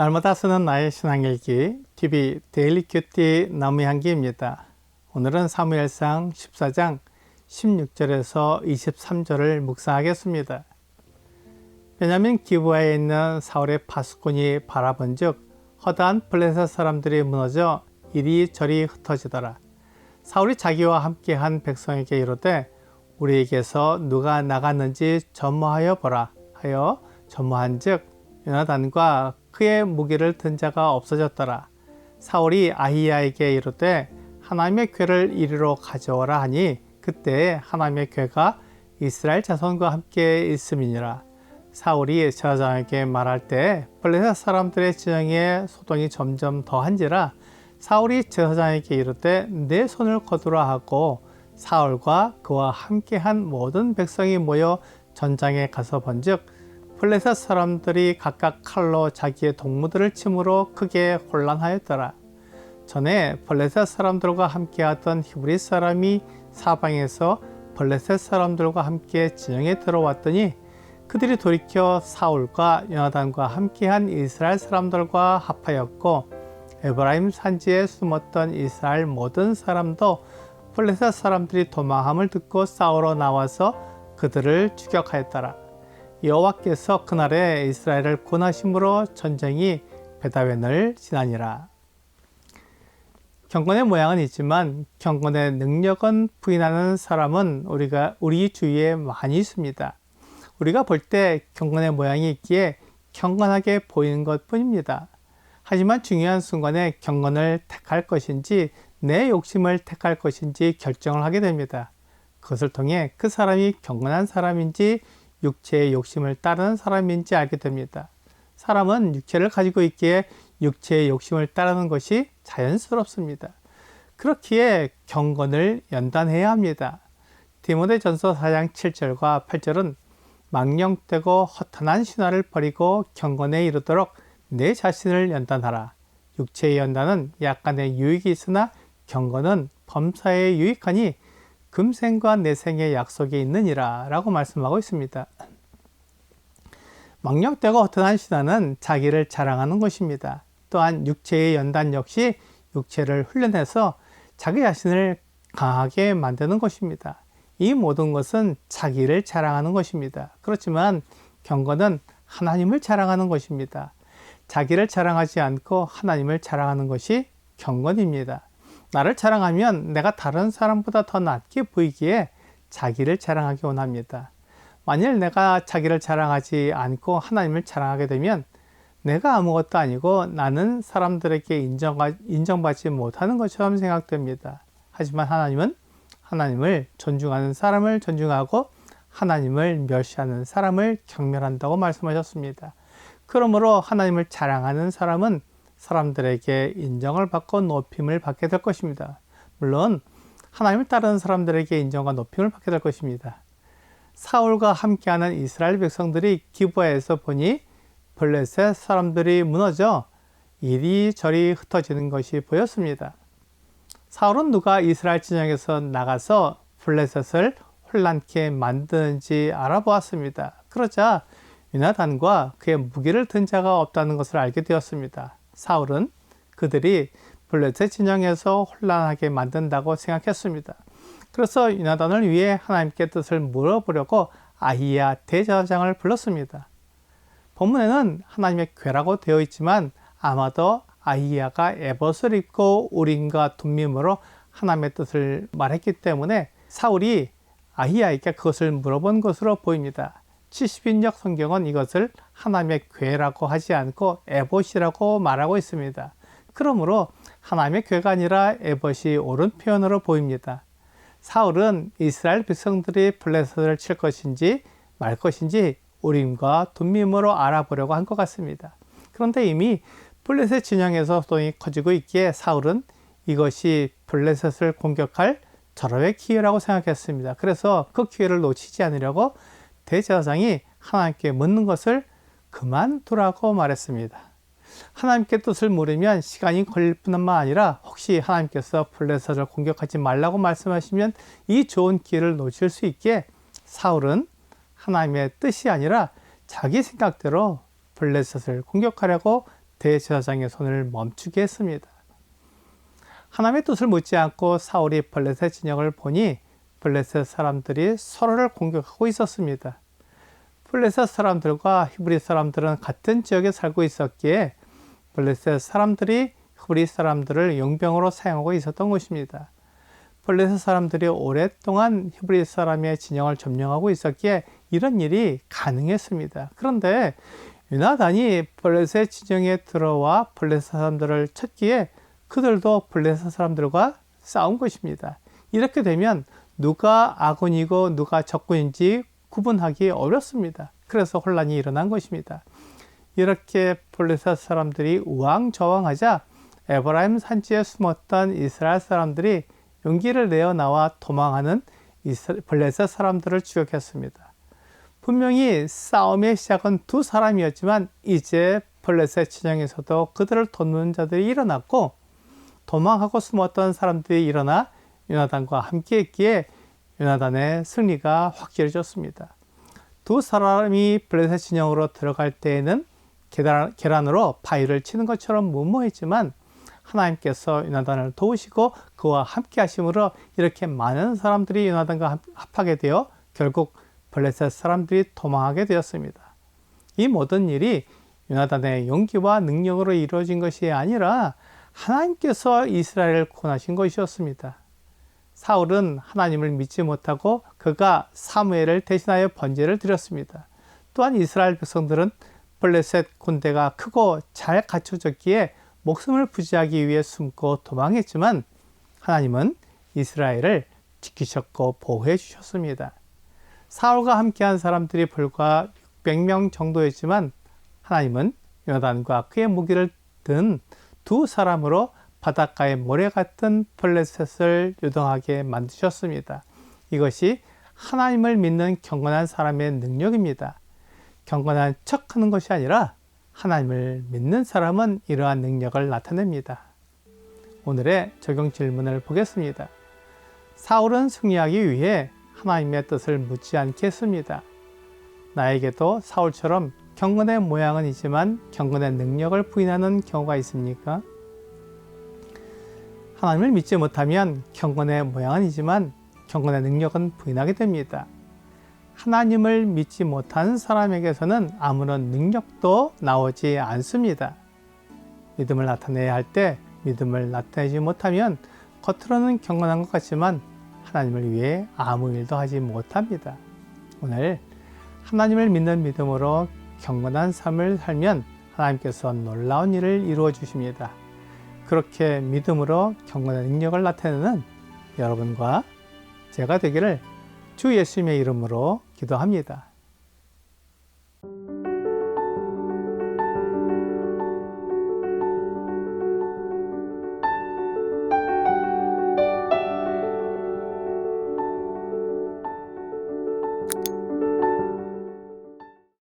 날마다 쓰는 나의 신앙일기 TV 데일리 큐티 나무 향기입니다. 오늘은 사무엘상 14장 16절에서 23절을 묵상하겠습니다. 베냐민 기부하에 있는 사울의 파수꾼이 바라본즉 허다한 블레셋 사람들이 무너져 이리저리 흩어지더라. 사울이 자기와 함께한 백성에게 이르되 우리에게서 누가 나갔는지 점모하여 보라 하여 점모한즉 요나단과 그의 무기를 든 자가 없어졌더라. 사울이 아히야에게 이르되 하나님의 궤를 이리로 가져오라 하니 그때 하나님의 궤가 이스라엘 자손과 함께 있음이니라. 사울이 제사장에게 말할 때 블레셋 사람들의 진영에 소동이 점점 더한지라 사울이 제사장에게 이르되 내 손을 거두라 하고 사울과 그와 함께한 모든 백성이 모여 전장에 가서 본즉 블레셋 사람들이 각각 칼로 자기의 동무들을 침으로 크게 혼란하였더라. 전에 블레셋 사람들과 함께하던 히브리 사람이 사방에서 블레셋 사람들과 함께 진영에 들어왔더니 그들이 돌이켜 사울과 요나단과 함께한 이스라엘 사람들과 합하였고 에브라임 산지에 숨었던 이스라엘 모든 사람도 블레셋 사람들이 도망함을 듣고 싸우러 나와서 그들을 추격하였더라. 여호와께서 그날에 이스라엘을 권하심으로 전쟁이 베다웬을 지나니라. 경건의 모양은 있지만 경건의 능력은 부인하는 사람은 우리가 우리 주위에 많이 있습니다. 우리가 볼 때 경건의 모양이 있기에 경건하게 보이는 것 뿐입니다. 하지만 중요한 순간에 경건을 택할 것인지 내 욕심을 택할 것인지 결정을 하게 됩니다. 그것을 통해 그 사람이 경건한 사람인지 육체의 욕심을 따르는 사람인지 알게 됩니다. 사람은 육체를 가지고 있기에 육체의 욕심을 따르는 것이 자연스럽습니다. 그렇기에 경건을 연단해야 합니다. 디모데전서 4장 7절과 8절은 망령되고 허탄한 신화를 버리고 경건에 이르도록 내 자신을 연단하라. 육체의 연단은 약간의 유익이 있으나 경건은 범사에 유익하니 금생과 내생의 약속이 있느니라 라고 말씀하고 있습니다. 망령되고 허튼한 신화는 자기를 자랑하는 것입니다. 또한 육체의 연단 역시 육체를 훈련해서 자기 자신을 강하게 만드는 것입니다. 이 모든 것은 자기를 자랑하는 것입니다. 그렇지만 경건은 하나님을 자랑하는 것입니다. 자기를 자랑하지 않고 하나님을 자랑하는 것이 경건입니다. 나를 자랑하면 내가 다른 사람보다 더 낫게 보이기에 자기를 자랑하기 원합니다. 만일 내가 자기를 자랑하지 않고 하나님을 자랑하게 되면 내가 아무것도 아니고 나는 사람들에게 인정, 인정받지 못하는 것처럼 생각됩니다. 하지만 하나님은 하나님을 존중하는 사람을 존중하고 하나님을 멸시하는 사람을 경멸한다고 말씀하셨습니다. 그러므로 하나님을 자랑하는 사람은 사람들에게 인정을 받고 높임을 받게 될 것입니다. 물론 하나님을 따르는 사람들에게 인정과 높임을 받게 될 것입니다. 사울과 함께하는 이스라엘 백성들이 기부에서 보니 블레셋 사람들이 무너져 이리저리 흩어지는 것이 보였습니다. 사울은 누가 이스라엘 진영에서 나가서 블레셋을 혼란케 만드는지 알아보았습니다. 그러자 유나단과 그의 무기를 든 자가 없다는 것을 알게 되었습니다. 사울은 그들이 블레셋 진영에서 혼란하게 만든다고 생각했습니다. 그래서 유나단을 위해 하나님께 뜻을 물어보려고 아히야 대제사장을 불렀습니다. 본문에는 하나님의 괴라고 되어 있지만 아마도 아히야가 에봇을 입고 우림과 둠밈으로 하나님의 뜻을 말했기 때문에 사울이 아히야에게 그것을 물어본 것으로 보입니다. 70인역 성경은 이것을 하나님의 괴라고 하지 않고 에봇이라고 말하고 있습니다. 그러므로 하나님의 괴가 아니라 에봇이 옳은 표현으로 보입니다. 사울은 이스라엘 백성들이 블레셋을 칠 것인지 말 것인지 우림과 둠밈으로 알아보려고 한 것 같습니다. 그런데 이미 블레셋 진영에서 소동이 커지고 있기에 사울은 이것이 블레셋을 공격할 절호의 기회라고 생각했습니다. 그래서 그 기회를 놓치지 않으려고 대제사장이 하나님께 묻는 것을 그만두라고 말했습니다. 하나님께 뜻을 물으면 시간이 걸릴 뿐만 아니라 혹시 하나님께서 블레셋을 공격하지 말라고 말씀하시면 이 좋은 기회를 놓칠 수 있게 사울은 하나님의 뜻이 아니라 자기 생각대로 블레셋을 공격하려고 대제사장의 손을 멈추게 했습니다. 하나님의 뜻을 묻지 않고 사울이 블레셋 진영을 보니 블레셋 사람들이 서로를 공격하고 있었습니다. 블레셋 사람들과 히브리 사람들은 같은 지역에 살고 있었기에 블레셋 사람들이 히브리 사람들을 용병으로 사용하고 있었던 것입니다. 블레셋 사람들이 오랫동안 히브리 사람의 진영을 점령하고 있었기에 이런 일이 가능했습니다. 그런데 유나단이 블레셋 진영에 들어와 블레셋 사람들을 쳤기에 그들도 블레셋 사람들과 싸운 것입니다. 이렇게 되면 누가 아군이고 누가 적군인지 구분하기 어렵습니다. 그래서 혼란이 일어난 것입니다. 이렇게 블레셋 사람들이 우왕좌왕하자 에브라임 산지에 숨었던 이스라엘 사람들이 용기를 내어 나와 도망하는 블레셋 사람들을 추격했습니다. 분명히 싸움의 시작은 두 사람이었지만 이제 블레셋 진영에서도 그들을 돕는 자들이 일어났고 도망하고 숨었던 사람들이 일어나 요나단과 함께 했기에 요나단의 승리가 확실해졌습니다. 두 사람이 블레셋 진영으로 들어갈 때에는 계란, 계란으로 바위를 치는 것처럼 무모했지만 하나님께서 요나단을 도우시고 그와 함께 하심으로 이렇게 많은 사람들이 요나단과 합하게 되어 결국 블레셋 사람들이 도망하게 되었습니다. 이 모든 일이 요나단의 용기와 능력으로 이루어진 것이 아니라 하나님께서 이스라엘을 구원하신 것이었습니다. 사울은 하나님을 믿지 못하고 그가 사무엘을 대신하여 번제를 드렸습니다. 또한 이스라엘 백성들은 블레셋 군대가 크고 잘 갖춰졌기에 목숨을 부지하기 위해 숨고 도망했지만 하나님은 이스라엘을 지키셨고 보호해 주셨습니다. 사울과 함께한 사람들이 불과 600명 정도였지만 하나님은 요나단과 그의 무기를 든 두 사람으로 바닷가의 모래 같은 블레셋을 유동하게 만드셨습니다. 이것이 하나님을 믿는 경건한 사람의 능력입니다. 경건한 척 하는 것이 아니라 하나님을 믿는 사람은 이러한 능력을 나타냅니다. 오늘의 적용 질문을 보겠습니다. 사울은 승리하기 위해 하나님의 뜻을 묻지 않겠습니다. 나에게도 사울처럼 경건의 모양은 있지만 경건의 능력을 부인하는 경우가 있습니까? 하나님을 믿지 못하면 경건의 모양은 있지만 경건의 능력은 부인하게 됩니다. 하나님을 믿지 못한 사람에게서는 아무런 능력도 나오지 않습니다. 믿음을 나타내야 할 때 믿음을 나타내지 못하면 겉으로는 경건한 것 같지만 하나님을 위해 아무 일도 하지 못합니다. 오늘 하나님을 믿는 믿음으로 경건한 삶을 살면 하나님께서 놀라운 일을 이루어 주십니다. 그렇게 믿음으로 경건한 능력을 나타내는 여러분과 제가 되기를 주 예수님의 이름으로 기도합니다.